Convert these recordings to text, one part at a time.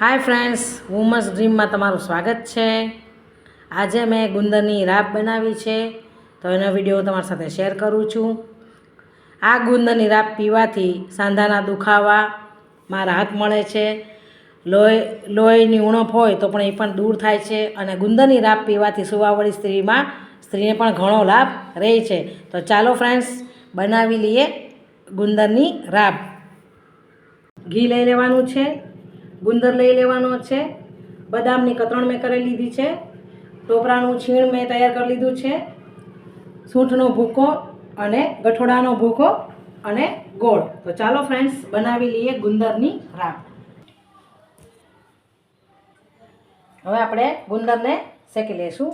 Hi friends women's ડ્રીમમાં તમારું સ્વાગત છે. આજે મેં ગુંદરની રાબ બનાવી છે, તો એનો વીડિયો તમારી સાથે શેર કરું છું. આ ગુંદરની રાબ પીવાથી સાંધાના દુખાવામાં રાહત મળે છે. લોહી, લોહીની ઉણપ હોય તો પણ એ પણ દૂર થાય છે અને ગુંદરની રાબ પીવાથી સુવાવળી સ્ત્રીમાં સ્ત્રીને પણ ઘણો લાભ રહે છે. તો ચાલો ફ્રેન્ડ્સ બનાવી લઈએ ગુંદરની રાબ ઘી લઈ લેવાનું છે. ગુંદર લઈ લેવાનો છે. બદામની કતરણ મેં કરી લીધી છે. ટોપરાનું છીણ મેં તૈયાર કરી લીધું છે. સૂંઠનો ભૂકો અને ગઠોડાનો ભૂકો અને ગોળ. તો ચાલો ફ્રેન્ડ્સ બનાવી લઈએ ગુંદરની રાબ હવે આપણે ગુંદરને શેકી લઈશું.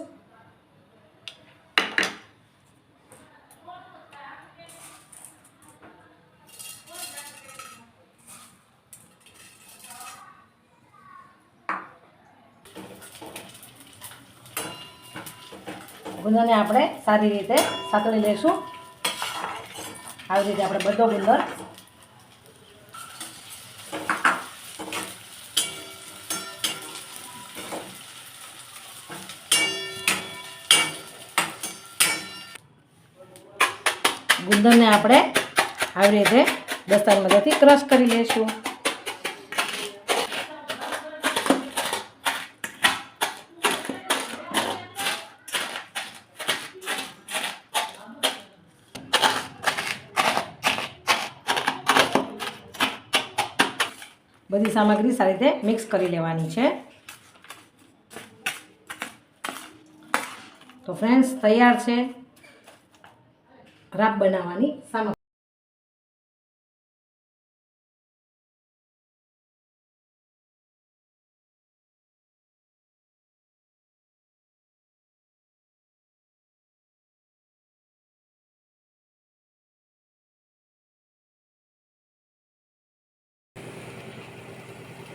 ગુંદરને આપણે સારી રીતે સાતળી લઈશું. આવી રીતે આપણે બધો ગુંદર ગુંદરને આપણે આવી રીતે દસ્તાની મદદથી ક્રશ કરી લઈશું. બધી સામગ્રી સારી રીતે મિક્સ કરી લેવાની છે. તો ફ્રેન્ડ્સ તૈયાર છે. રાબ બનાવવાની સામગ્રી.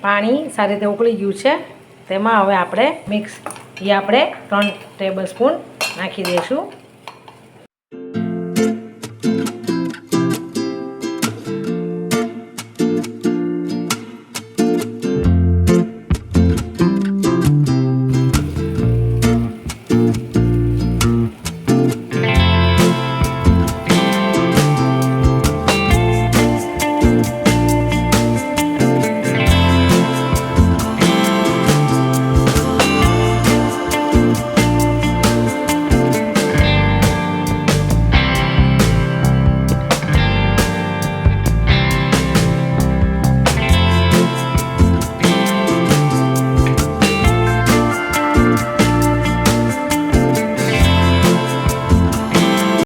પાણી સારી રીતે ઉકળી ગયું છે. તેમાં હવે આપણે મિક્સ એ આપણે ત્રણ ટેબલ સ્પૂન નાખી દઈશું.